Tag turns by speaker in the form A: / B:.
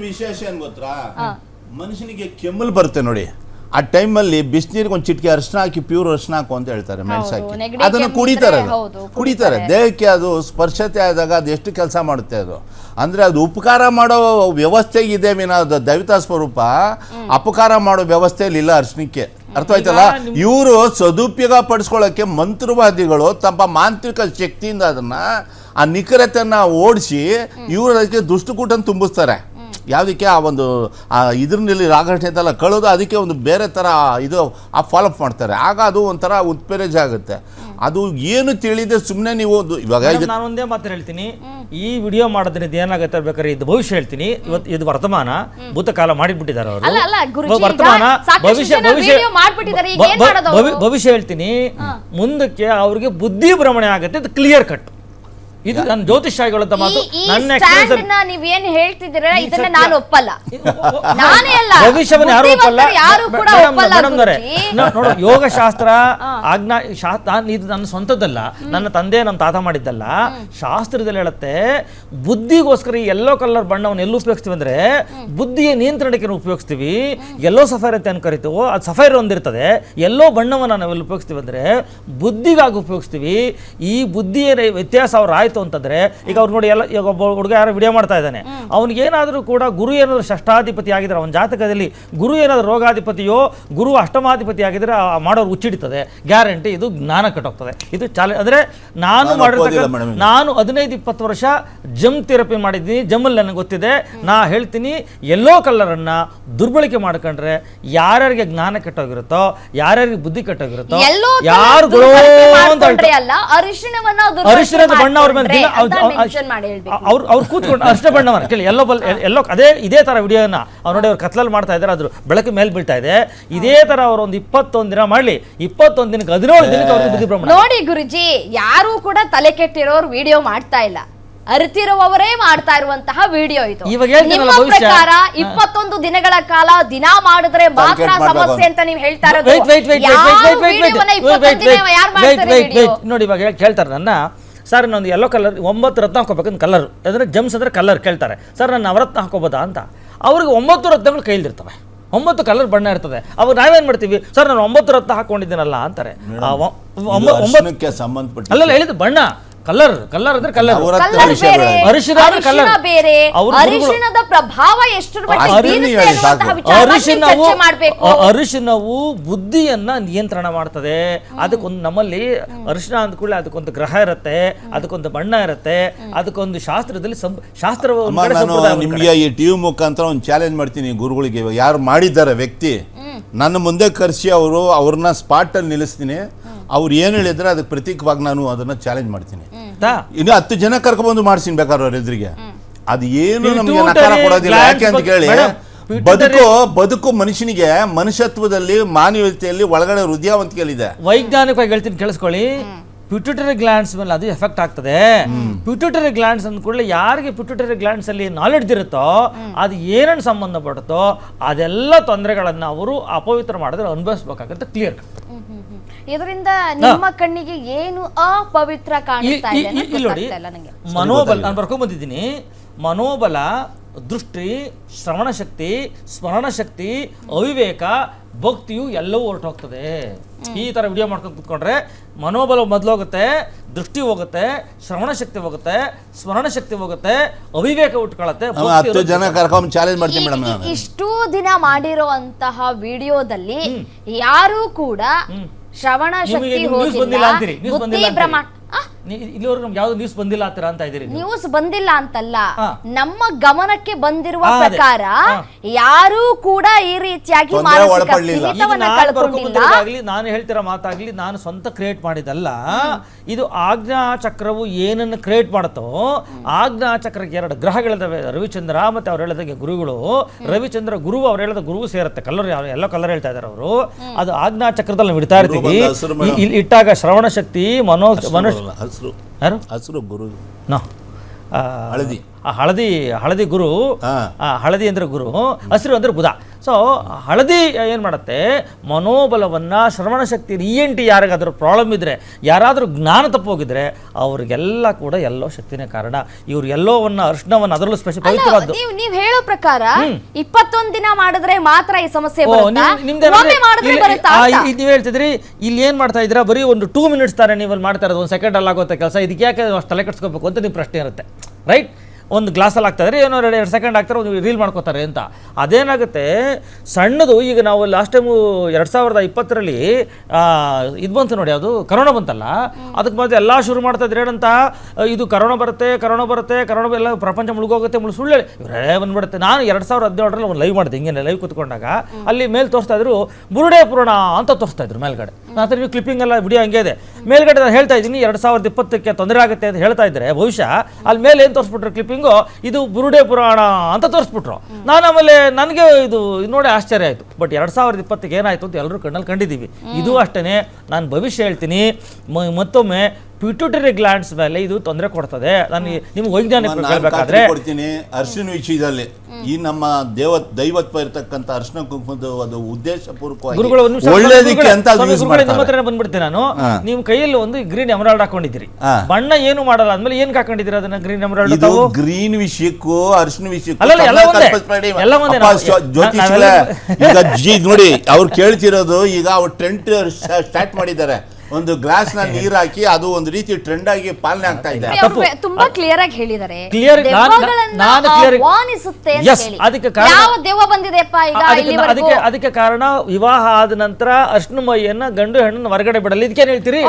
A: ವಿಶೇಷ ಏನ್ ಗೊತ್ತಾ? ಮನುಷ್ಯನಿಗೆ ಕೆಮ್ಮಲ್ ಬರುತ್ತೆ ನೋಡಿ. ಆ ಟೈಮಲ್ಲಿ ಬಿಸಿನೀರಿಗೆ ಒಂದು ಚಿಟಿಕೆ ಅರ್ಶನ ಹಾಕಿ ಪ್ಯೂರ್ ಅರ್ಶನ ಹಾಕು ಅಂತ ಹೇಳ್ತಾರೆ ಮೆಣಸಾಕಿ
B: ಹಾಕಿ.
A: ಅದನ್ನು ಕುಡಿತಾರೆ ಅದು.
B: ಕುಡಿತಾರೆ.
A: ದೇಹಕ್ಕೆ ಅದು ಸ್ಪರ್ಶತೆ ಆದಾಗ ಅದು ಎಷ್ಟು ಕೆಲಸ ಮಾಡುತ್ತೆ ಅದು? ಅಂದ್ರೆ ಅದು ಉಪಕಾರ ಮಾಡೋ ವ್ಯವಸ್ಥೆ ಇದೆ ವಿನ ಅದು ದೈವತಾ ಸ್ವರೂಪ. ಅಪಕಾರ ಮಾಡೋ ವ್ಯವಸ್ಥೆಯಲ್ಲಿ ಇಲ್ಲ ಅರ್ಶನಕ್ಕೆ ಅರ್ಥ ಆಯ್ತಲ್ಲ ಇವರು ಸದುಪಯೋಗ ಪಡಿಸ್ಕೊಳ್ಳೋಕೆ ಮಂತ್ರವಾದಿಗಳು ತಮ್ಮ ಮಾಂತ್ರಿಕ ಶಕ್ತಿಯಿಂದ ಅದನ್ನ ಆ ನಿಖರತೆಯನ್ನ ಓಡಿಸಿ ಇವರು ಅದಕ್ಕೆ ದುಷ್ಟುಕೂಟನ ತುಂಬಿಸ್ತಾರೆ. ಯಾವುದಕ್ಕೆ ಆ ಒಂದು ಆ ಇದ್ರಲ್ಲಿ ರಾಗಟೆ ಅಂತೆಲ್ಲ ಕಳೆದು ಅದಕ್ಕೆ ಒಂದು ಬೇರೆ ಥರ ಇದು ಆ ಫಾಲೋಅಪ್ ಮಾಡ್ತಾರೆ. ಆಗ ಅದು ಒಂಥರ ಉತ್ಪೇರೇಜ್ ಆಗುತ್ತೆ. ಅದು ಏನು ತಿಳಿದೆ ಸುಮ್ಮನೆ ನೀವು ಒಂದು ಇವಾಗ
C: ನಾನು ಒಂದೇ ಮಾತು ಹೇಳ್ತೀನಿ. ಈ ವಿಡಿಯೋ ಮಾಡೋದ್ರಿಂದ ಏನಾಗುತ್ತೆ ಬೇಕಾದ್ರೆ ಇದು ಭವಿಷ್ಯ ಹೇಳ್ತೀನಿ. ಇವತ್ತು ಇದು ವರ್ತಮಾನ ಭೂತಕಾಲ ಮಾಡಿಬಿಟ್ಟಿದ್ದಾರೆ ಅವರು.
B: ಅಲ್ಲ, ಅಲ್ಲ, ಗುರೂಜಿ,
C: ವರ್ತಮಾನ ಭವಿಷ್ಯ ಭವಿಷ್ಯ ಭವಿಷ್ಯ ಹೇಳ್ತೀನಿ. ಮುಂದಕ್ಕೆ ಅವ್ರಿಗೆ ಬುದ್ಧಿ ಭ್ರಮಣೆ ಆಗುತ್ತೆ ಇದು ಕ್ಲಿಯರ್ ಕಟ್ ಇದು ನನ್ನ ಜ್ಯೋತಿಷಾಯಿಗಳಂತ ಮಾತು. ನನ್ನ
B: ಸ್ಟ್ಯಾಂಡ್
C: experience
B: ನ ನೀವೇನ್ ಹೇಳ್ತಿದ್ದೀರಾ ಇದನ್ನ ನಾನು ಒಪ್ಪಲ್ಲ. ನಾನೇ ಅಲ್ಲ.
C: ಭವಿಷ್ಯವನ್ನು ಯಾರು ಒಪ್ಪಲ್ಲ.
B: ಯಾರು ಕೂಡ ಒಪ್ಪಲ್ಲ.
C: ನೋಡು ಯೋಗಶಾಸ್ತ್ರ ಆಜ್ಞಾ ಇದು ನನ್ನ ಸ್ವಂತದ್ದಲ್ಲ. ನನ್ನ ತಂದೆ ನಮ್ಮ ತಾತ ಮಾಡಿದ್ದಲ್ಲ. ಶಾಸ್ತ್ರದಲ್ಲಿ ಹೇಳುತ್ತೆ ಬುದ್ಧಿಗೋಸ್ಕರ ಈ ಎಲ್ಲೋ ಕಲರ್ ಬಣ್ಣವನ್ನು ಎಲ್ಲಿ ಉಪಯೋಗಿಸ್ತೀವಿ ಅಂದ್ರೆ ಬುದ್ಧಿಯ ನಿಯಂತ್ರಣಕ್ಕೆ ನಾವು ಉಪಯೋಗಿಸ್ತೀವಿ ಎಲ್ಲೋ ಸಫೈರ್ ಅಂತ ಏನು ಕರಿತೀವೋ ಅದು ಸಫೈರ್ ಒಂದಿರ್ತದೆ. ಎಲ್ಲೋ ಬಣ್ಣವನ್ನು ನಾವೆಲ್ಲ ಉಪಯೋಗಿಸ್ತೀವಿ ಅಂದ್ರೆ ಬುದ್ಧಿಗಾಗಿ ಉಪಯೋಗಿಸ್ತೀವಿ. ಈ ಬುದ್ಧಿಯ ವ್ಯತ್ಯಾಸ ಅವ್ರ ಆಯ್ತು ಅಂತಂದ್ರೆ ಈಗ ಅವ್ರು ನೋಡಿ ಎಲ್ಲ ಈಗ ಒಬ್ಬ ಹುಡುಗ ಯಾರೋ ವಿಡಿಯೋ ಮಾಡ್ತಾ ಇದ್ದಾನೆ. ಅವನಿಗೇನಾದರೂ ಕೂಡ ಗುರು ಏನಾದರೂ ಷಷ್ಟಾಧಿಪತಿ ಆಗಿದ್ರೆ ಅವನ ಜಾತಕದಲ್ಲಿ ಗುರು ಏನಾದರೂ ರೋಗಾಧಿಪತಿಯೋ ಗುರು ಅಷ್ಟಮಾಧಿಪತಿ ಆಗಿದ್ರೆ ಆ ಮಾಡೋರು ಉಚ್ಚಿಡ್ತದೆ. ಗ್ಯಾರಂಟಿ ಇದು ಜ್ಞಾನ ಕಟ್ಟೋಗ್ತದೆ. ಇದು ಚಾಲೆ ಅಂದ್ರೆ ನಾನು
A: ನಾನು
C: ಮಾಡಿರ್ತಕ್ಕ ನಾನು ಹದಿನೈದು ಇಪ್ಪತ್ತು ವರ್ಷ ಜಮ್ ಥೆರಪಿ ಮಾಡಿದ್ದೀನಿ. ಜಮ್ಮಲ್ಲಿ ನನಗೆ ಗೊತ್ತಿದೆ. ನಾ ಹೇಳ್ತೀನಿ ಎಲ್ಲೋ ಕಲರನ್ನು ದುರ್ಬಳಕೆ ಮಾಡ್ಕೊಂಡ್ರೆ ಯಾರ್ಯಾರಿಗೆ ಜ್ಞಾನ ಕೆಟ್ಟೋಗಿರುತ್ತೋ ಯಾರ್ಯಾರಿಗೆ ಬುದ್ಧಿ ಕೆಟ್ಟೋಗಿರುತ್ತೋ ಯಾರು ಅರಿಶಿಣದ ಬಣ್ಣ ಅವ್ರ ಮೇಲೆ ದಿನ
B: ಮಾಡ್ಕೊಂಡ್ರೆ ಅಂತ mention ಮಾಡಿ ಹೇಳ್ಬೇಕು.
C: ಅವ್ರು ಅವ್ರು ಕೂತ್ಕೊಂಡು ಅಷ್ಟೇ ಬಣ್ಣವನ್ನ ಕೇಳಿ ಎಲ್ಲೋ ಬಲ್ ಎಲ್ಲೋ ಅದೇ ಇದೇ ತರ ವಿಡಿಯೋನ ಅವ್ರು ನೋಡಿ ಅವ್ರು ಕತ್ಲಲ್ಲಿ ಮಾಡ್ತಾ ಇದ್ದಾರೆ ಅದ್ರ ಬೆಳಕು ಮೇಲೆ ಬೀಳ್ತಾ ಇದೆ. ಇದೇ ತರ ಅವ್ರ ಒಂದು ಇಪ್ಪತ್ತೊಂದು ದಿನ ಮಾಡಲಿ. ಇಪ್ಪತ್ತೊಂದು ದಿನಕ್ಕೆ ಹದಿನೇಳು ದಿನಕ್ಕೆ ಅವ್ರಿಗೆ ಬುದ್ಧಿ ಬ್ರಹ್ಮ
B: ನೋಡಿ ಗುರುಜಿ ಯಾರು ಕೂಡ ತಲೆ ಕೆಟ್ಟಿರೋರು ವಿಡಿಯೋ ಮಾಡ್ತಾ ಇಲ್ಲ. ಅರಿತಿರುವವರೇ ಮಾಡ್ತಾ ಇರುವಂತಹ ವಿಡಿಯೋ ಇದು. ನಿಮ್ಮ ಪ್ರಕಾರ ಇಪ್ಪತ್ತೊಂದು ದಿನಗಳ ಕಾಲ ದಿನ ಮಾಡಿದ್ರೆ ಮಾತ್ರ ಸಮಸ್ಯೆ ಅಂತ ನೀವು ಹೇಳ್ತಾ ಇರೋದು.
C: ನೋಡಿ ಇವಾಗ ಹೇಳ್ತಾರೆ ಕೇಳ್ತಾರೆ ನನ್ನ. ಸರ್ ನಾನು ಯೆಲ್ಲೋ ಕಲರ್ ಒಂಬತ್ತು ರತ್ನ ಹಾಕೋಬೇಕಂತ ಕಲರ್ ಅಂದರೆ ಜಮ್ಸ್ ಅಂದರೆ ಕಲರ್ ಕೇಳ್ತಾರೆ. ಸರ್ ನಾನು ನವರತ್ನ ಹಾಕೋಬೋದಾ ಅಂತ. ಅವ್ರಿಗೆ ಒಂಬತ್ತು ರತ್ನಗಳು ಕೈಲಿರ್ತವೆ ಒಂಬತ್ತು ಕಲರ್ ಬಣ್ಣ ಇರ್ತದೆ. ಅವಾಗ ನಾವೇನು ಮಾಡ್ತೀವಿ? ಸರ್ ನಾನು ಒಂಬತ್ತು ರತ್ನ ಹಾಕೊಂಡಿದ್ದೀನಲ್ಲ ಅಂತಾರೆ. ಅಲ್ಲಲ್ಲ ಹೇಳಿದ್ದು ಬಣ್ಣ. ಕಲರ್ ಕಲರ್ ಅಂದ್ರೆ ಕಲರ್
A: ಅರಿಶಿನ
B: ಕಲರ್
A: ವಿಷಯ
B: ಬೇರೆ.
C: ಅಂದ್ರೆ ಅವ್ರ ಗುರುಗಳು-
B: ಅರಿಶಿಣದ ಪ್ರಭಾವ ಎಷ್ಟರ ಮಟ್ಟಿಗೆ
A: ಅರಿಶಿಣ
B: ಬೀರುತ್ತೆ
A: ಹೇಳಿ
B: ಅನ್ನುವಂತಹ
A: ಸಾಕು.
B: ವಿಚಾರವಾಗಿ ನೀವು
C: ಅರಿಶಿನವು
B: ಚರ್ಚೆ ಮಾಡ್ಬೇಕು.
C: ಅ- ಅರಿಶಿನವು ಬುದ್ಧಿಯನ್ನ ನಿಯಂತ್ರಣ ಮಾಡ್ತದೆ. ಅದಕ್ಕೊಂದು ನಮ್ಮಲ್ಲಿ ಅರಿಶಿನ ಅಂದ್ಕೂಡಲೇ ಅದಕ್ಕೊಂದು ಗ್ರಹ ಇರುತ್ತೆ ಅದಕ್ಕೊಂದು ಬಣ್ಣ ಇರುತ್ತೆ ಅದಕ್ಕೊಂದು ಶಾಸ್ತ್ರದಲ್ಲಿ ಶಾಸ್ತ್ರ ಒಂದ್
A: ಅಮ್ಮ
C: ಕಡೆ,
A: ನಾನು
C: ಸಂಪ್ರದಾಯ ಒಂದ್ ಕಡೆ.
A: ನಿಮಗೆ ಈ ಟಿವಿ ಮುಖಾಂತರ ಒಂದು ಚಾಲೆಂಜ್ ಮಾಡ್ತೀನಿ ಗುರುಗಳಿಗೆ ಯಾರು ಮಾಡಿದ್ದಾರೆ ವ್ಯಕ್ತಿ ನನ್ನ ಮುಂದೆ ಕರೆಸಿ ಅವರು ಅವ್ರನ್ನ ಸ್ಪಾಟಲ್ಲಿ ನಿಲ್ಲಿಸ್ತೀನಿ. ಅವ್ರು ಏನು ಹೇಳಿದ್ರೆ ಅದಕ್ಕೆ ಪ್ರತೀಕವಾಗಿ ನಾನು ಅದನ್ನ ಚಾಲೆಂಜ್ ಮಾಡ್ತೀನಿ.
C: ತಾ?
A: ಇನ್ನು ಹತ್ತು ಜನ ಕರ್ಕೊಂಡ್ಬಂದು ಮಾಡ್ತೀನಿ ಬೇಕಾದ್ರೆ ಅವ್ರ ಎದುರಿಗೆ. ಅದು ಏನು ನಮಗೆ ನಕಾರ ಕೊಡೋದಿಲ್ಲ. ಯಾಕೆ ಅಂತ ಕೇಳಿ ಬದುಕು ಬದುಕು ಮನುಷ್ಯನಿಗೆ ಮನುಷ್ಯತ್ವದಲ್ಲಿ ಮಾನವೀಯತೆಯಲ್ಲಿ ಒಳಗಡೆ ಹೃದಯವಂತಿಕೆಯಲ್ಲಿದೆ
C: ವೈಜ್ಞಾನಿಕವಾಗಿ ಹೇಳ್ತೀನಿ ಕೇಳಿಸ್ಕೊಳ್ಳಿ. ಪಿಟ್ಯೂಟರಿ ಗ್ಲ್ಯಾಂಡ್ಸ್ ಮೇಲೆ ಅದು ಎಫೆಕ್ಟ್ ಆಗ್ತದೆ. ಪಿಟ್ಯೂಟರಿ ಗ್ಲ್ಯಾಂಡ್ಸ್ ಅಂದ ಕೂಡಲೇ ಯಾರಿಗೆ ಪಿಟ್ಯೂಟರಿ ಗ್ಲ್ಯಾಂಡ್ಸ್ ಅಲ್ಲಿ ನಾಲೆಡ್ಜ್ ಇರುತ್ತೋ ಅದು ಏನನ್ನು ಸಂಬಂಧಪಡುತ್ತೋ ಅದೆಲ್ಲ ತೊಂದರೆಗಳನ್ನು ಅವರು ಅಪವಿತ್ರ ಮಾಡಿದ್ರೆ ಅನುಭವಿಸ್ಬೇಕಾಗತ್ತೆ ಕ್ಲಿಯರ್
B: ಇದರಿಂದ ನಿಮ್ಮ ಕಣ್ಣಿಗೆ ಏನು ಅಪವಿತ್ರ ಕಾಣಿಸ್ತಾ ಇದೆ
C: ನೋಡಿ ಮನೋಬಲ ನಾನು ಬರ್ಕೊಂಡ್ ಬಂದಿದ್ದೀನಿ ಮನೋಬಲ ದೃಷ್ಟಿ ಶ್ರವಣ ಶಕ್ತಿ ಸ್ಮರಣ ಶಕ್ತಿ ಅವಿವೇಕ ಭಕ್ತಿಯು ಎಲ್ಲವೂ ಹೊರಟೋಗ್ತದೆ. ಈ ತರ ವಿಡಿಯೋ ಮಾಡ್ಕೊಂಡು ಕುತ್ಕೊಂಡ್ರೆ ಮನೋಬಲ ಮೊದಲೋಗುತ್ತೆ ದೃಷ್ಟಿ ಹೋಗುತ್ತೆ ಶ್ರವಣ ಶಕ್ತಿ ಹೋಗುತ್ತೆ ಸ್ಮರಣ ಶಕ್ತಿ ಹೋಗುತ್ತೆ ಅವಿವೇಕ ಉಟ್ಕೊಳ್ಳುತ್ತೆ
A: ಹತ್ತು ಜನ ಕರ್ಕೊಂಡ್ ಚಾಲೆಂಜ್ ಮಾಡ್ತೀನಿ
B: ಈ-
A: ಮೇಡಮ್ ನಾನು
B: ಇಷ್ಟು ದಿನ ಮಾಡಿರುವಂತಹ ವಿಡಿಯೋದಲ್ಲಿ ಯಾರು ಕೂಡ ಶ್ರವಣ ಶಕ್ತಿ
C: ಬಂದಿಲ್ಲ
B: ಹೋಗಿಲ್ಲ. ಬುದ್ಧಿ
C: ಬಂದಿಲ್ಲ
B: ಭ್ರಮ
C: ಇಲ್ಲಿವರೆಗೂ ನಮ್ಗೆ ಯಾವ್ದು ನ್ಯೂಸ್ ಬಂದಿಲ್ಲ ಆತರ ಅಂತ ಇದ್ದೀರಿ ನೀವು.
B: ನ್ಯೂಸ್ ಬಂದಿಲ್ಲ ಅಂತಲ್ಲ
C: ಹಾ.
B: ನಮ್ಮ ಗಮನಕ್ಕೆ ಬಂದಿರುವ
C: ಹಾ, ಅದೇ.
B: ಪ್ರಕಾರ ಯಾರು ಕೂಡ ಈ ರೀತಿಯಾಗಿ
A: ತೊಂದ್ರೆ
B: ಮಾನಸಿಕ
A: ಒಳಪಡ್ಲಿಲ್ಲ.
C: ಇದು
B: ಸ್ಥಿಮಿತವನ್ನ
C: ನಾನು
B: ಕಳ್ಕೊಂಡಿಲ್ಲ
C: ಬರ್ಕೊಂಬಂದಿರೋದಾಗ್ಲಿ ನಾನು ಹೇಳ್ತಿರೋ ಮಾತಾಗ್ಲಿ ನಾನು ಸ್ವಂತ ಕ್ರಿಯೇಟ್ ಮಾಡಿದಲ್ಲ ಇದು ಆಜ್ಞಾ ಚಕ್ರವು ಏನನ್ನು ಕ್ರಿಯೇಟ್ ಮಾಡುತ್ತೋ ಆಜ್ಞಾ ಚಕ್ರಕ್ಕೆ ಎರಡು ಗ್ರಹಗಳಿದ್ದಾವೆ ರವಿಚಂದ್ರ ಮತ್ತೆ ಅವ್ರು ಹೇಳಿದಾಗೆ ಗುರುಗಳು ರವಿಚಂದ್ರ ಗುರು ಅವ್ರು ಹೇಳಿದ ಗುರು ಸೇರುತ್ತೆ ಕಲರ್ ಎಲ್ಲ ಕಲರ್ ಹೇಳ್ತಾ ಇದಾರೆ ಅವರು ಅದು ಆಜ್ಞಾ ಚಕ್ರದಲ್ಲಿ ನಾವು ಇಡ್ತಾ ಇರ್ತೀವಿ
A: ಬಂದ ಹಸ್ರು ಮೇಡಮ್.
C: ಇ- ಇಲ್ಲಿ ಇಟ್ಟಾಗ ಶ್ರವಣ ಶಕ್ತಿ ಮನೋ ಮನುಷ್ಯ
A: ಹಸಿರು
C: ಯಾರು
A: ಹಸಿರು ಗುರು
C: ನೋ ಆ,
A: ಹಳದಿ
C: ಆ ಹಳದಿ ಹಳದಿ ಗುರು ಆ ಹಳದಿ ಅಂದ್ರೆ ಗುರು ಹಸಿರು ಅಂದ್ರೆ ಬುಧ. ಸೊ ಹಳದಿ ಏನು ಮಾಡುತ್ತೆ? ಮನೋಬಲವನ್ನ ಶ್ರವಣ ಶಕ್ತಿ ಇ ಎನ್ ಟಿ ಯಾರಿಗಾದರೂ ಪ್ರಾಬ್ಲಮ್ ಇದ್ರೆ ಯಾರಾದರೂ ಜ್ಞಾನ ತಪ್ಪೋಗಿದ್ರೆ ಅವ್ರಿಗೆಲ್ಲ ಕೂಡ ಎಲ್ಲೋ ಶಕ್ತಿನೇ ಕಾರಣ. ಇವ್ರು ಎಲ್ಲೋವನ್ನ ಅರ್ಶನವನ್ನು ಅದರಲ್ಲೂ ಸ್ಪೆಷಲ್ ಪವಿತ್ರವಾದ್ದು.
B: ನೀವು ನೀವ್ ಹೇಳೋ ಪ್ರಕಾರ ಇಪ್ಪತ್ತೊಂದ್ ದಿನ ಮಾಡಿದ್ರೆ ಮಾತ್ರ ಈ ಸಮಸ್ಯೆ
C: ನೀವು ಹೇಳ್ತಿದ್ರಿ ಇಲ್ಲಿ ಏನು ಮಾಡ್ತಾ ಇದ್ದೀರಾ? ಬರೀ ಒಂದು ಟೂ ಮಿನಿಟ್ಸ್ ತಾನೆ ನೀವು ಅಲ್ಲಿ ಮಾಡ್ತಾ ಇರೋದು ಒಂದು ಸೆಕೆಂಡ್ ಅಲ್ಲಿ ಆಗುತ್ತೆ ಕೆಲಸ. ಇದಕ್ಕೆ ಯಾಕೆ ಅಷ್ಟು ತಲೆ ಕೆಡಿಸ್ಕೋಬೇಕು ಅಂತ ನಿಮ್ಮ ಪ್ರಶ್ನೆ ಇರುತ್ತೆ. ರೈಟ್ ಒಂದು ಗ್ಲಾಸಲ್ಲಿ ಆಗ್ತಾ ಇದ್ರೆ ಏನೋ ಎರಡು ಎರಡು ಸೆಕೆಂಡ್ ಹಾಕ್ತಾರೆ, ಒಂದು ರೀಲ್ ಮಾಡ್ಕೋತಾರೆ ಅಂತ. ಅದೇನಾಗುತ್ತೆ, ಸಣ್ಣದು, ಈಗ ನಾವು ಲಾಸ್ಟ್ ಟೈಮು ಎರಡು ಸಾವಿರದ ಇಪ್ಪತ್ತರಲ್ಲಿ ಇದು ಬಂತು ನೋಡಿ, ಅದು ಕರೋನಾ ಬಂತಲ್ಲ? ಅದಕ್ಕೆ ಮತ್ತೆ ಎಲ್ಲ ಶುರು ಮಾಡ್ತಾ ಇದ್ರೆ ಏನಂತ, ಇದು ಕರೋನಾ ಬರುತ್ತೆ ಕರೋನಾ ಬರುತ್ತೆ, ಕರೋನಾ ಎಲ್ಲ ಪ್ರಪಂಚ ಮುಳುಗೋಗುತ್ತೆ ಮುಳು ಸುಳ್ಳು ಇವರೇ ಬಂದ್ಬಿಡುತ್ತೆ. ನಾನು ಎರಡು ಸಾವಿರದ ಹದಿನೇಳರಲ್ಲಿ ಒಂದು ಲೈವ್ ಮಾಡಿದೆ ಹಿಂಗೆ ಲೈವ್ ಕೂತ್ಕೊಂಡಾಗ. ಅಲ್ಲಿ ಮೇಲೆ ತೋರಿಸ್ತಾ ಇದ್ರು ಬುರುಡೆ ಪುರಾಣ ಅಂತ ತೋರಿಸ್ತಾ ಇದ್ರು ಮೇಲ್ಗಡೆ. ನಾನು ನೀವು ಕ್ಲಿಪ್ಪಿಂಗ್ ಎಲ್ಲ ವಿಡಿಯೋ ಹಂಗೆ ಇದೆ. ಮೇಲ್ಗಡೆ ನಾನು ಹೇಳ್ತಾ ಇದ್ದೀನಿ, ಎರಡು ಸಾವಿರದ ಇಪ್ಪತ್ತಕ್ಕೆ ತೊಂದರೆ ಆಗುತ್ತೆ ಅಂತ ಹೇಳ್ತಾ ಇದ್ರೆ, ಬಹುಶಃ ಅಲ್ಲಿ ಮೇಲೆ ಏನು ತೋರಿಸ್ಬಿಟ್ರು ಕ್ಲಿಪ್ಪಿಂಗು ಇದು ಬುರುಡೆ ಪುರಾಣ ಅಂತ ತೋರಿಸ್ಬಿಟ್ರು. ನಾನು ಆಮೇಲೆ ನನಗೆ ಇದು ನೋಡಿ ಆಶ್ಚರ್ಯ ಆಯಿತು. ಬಟ್ ಎರಡು ಸಾವಿರದ ಇಪ್ಪತ್ತಿಗೆ ಏನಾಯಿತು ಅಂತ ಎಲ್ಲರೂ ಕಣ್ಣಲ್ಲಿ ಕಂಡಿದ್ದೀವಿ. ಇದು ಅಷ್ಟೇ ನಾನು ಭವಿಷ್ಯ ಹೇಳ್ತೀನಿ. ಮತ್ತೊಮ್ಮೆ ಪಿಟ್ಯೂಟರಿ ಗ್ಲಾಂಡ್ಸ್ ಮೇಲೆ ಇದು ತೊಂದರೆ ಕೊಡ್ತದೆ. ನಾನು ನಿಮ್ಗೆ ವೈಜ್ಞಾನಿಕ ಹೇಳ್ಬೇಕಾದ್ರೆ
A: ಕೊಡ್ತೀನಿ. ಅರ್ಶಿನ ವಿಷಯದಲ್ಲಿ ಈ ನಮ್ಮ ದೇವ ದೈವತ್ವ ಇರತಕ್ಕಂಥ ಅರ್ಶಿನ ಕುಂಕುಮದ ಉದ್ದೇಶಪೂರ್ವಕವಾಗಿ
C: ಒಂದು ನಿಮಿಷ
A: ಒಳ್ಳೇದಕ್ಕೆ
C: ಗುರುಗಳೇ,
A: ಅಂತ
C: ಸ್ವಾಮಿ ನಿಮ್ಮ ಹತ್ರ ಬಂದ್ಬಿಡ್ತೀನಿ ನಾನು. ನಿಮ್ ಕೈಯಲ್ಲಿ ಒಂದು ಗ್ರೀನ್ ಎಮರಾಲ್ಡ್ ಹಾಕೊಂಡಿದ್ದೀರಿ. ಬಣ್ಣ ಏನು ಮಾಡಲ್ಲ ಅಂದ್ಮೇಲೆ ಏನ್ ಹಾಕೊಂಡಿದ್ದೀರಿ ಅದನ್ನ ಗ್ರೀನ್ ಎಮರಾಲ್ಡ್
A: ಇದು ಗ್ರೀನ್ ವಿಷಯಕ್ಕೂ ಅರ್ಶಿನ ವಿಷಯಕ್ಕೂ
C: ಎಲ್ಲ ಒಂದೇ.
A: ಈಗ ನೋಡಿ ಅವ್ರು ಕೇಳ್ತಿರೋದು ಈಗ ಅವ್ರು ಟ್ರೆಂಟ್ ಸ್ಟಾರ್ಟ್ ಮಾಡಿದ್ದಾರೆ. ಒಂದು ಗ್ಲಾಸ್ನ ನೀರ್ ಹಾಕಿ ಅದು ಒಂದು ರೀತಿ ಟ್ರೆಂಡ್ ಆಗಿ ಪಾಲನೆ ಆಗ್ತಾ ಇದೆ.
B: ಅವ್ರು ತುಂಬಾ ಕ್ಲಿಯರ್ ಆಗಿ ಹೇಳಿದ್ದಾರೆ
C: ಕ್ಲಿಯರ್ ನಾನ್-
B: ದೆವ್ವಗಳನ್ನ
C: ನಾನು clear-
B: ವಾಣಿಸುತ್ತೆ ಅಂತ
C: Yes,
B: ಹೇಳಿ.
C: ಅದಕ್ಕೆ ಕಾರಣ-
B: ಯಾವ ದೆವ್ವ ಬಂದಿದೆಪ್ಪ ಈಗ
C: ಅದಕ್ಕೆ
B: ಇಲ್ಲಿವರೆಗೂ?
C: ಅದಕ್ಕೆ ಅದಕ್ಕೆ ಕಾರಣ ವಿವಾಹ ಆದ ನಂತರ ಅರ್ಶಿನ ಮೈಯನ್ನ ಗಂಡು ಹೆಣ್ಣನ್ನು ಹೊರಗಡೆ ಬಿಡಲಿ. ಇದಕ್ಕೇನು ಹೇಳ್ತೀರಿ?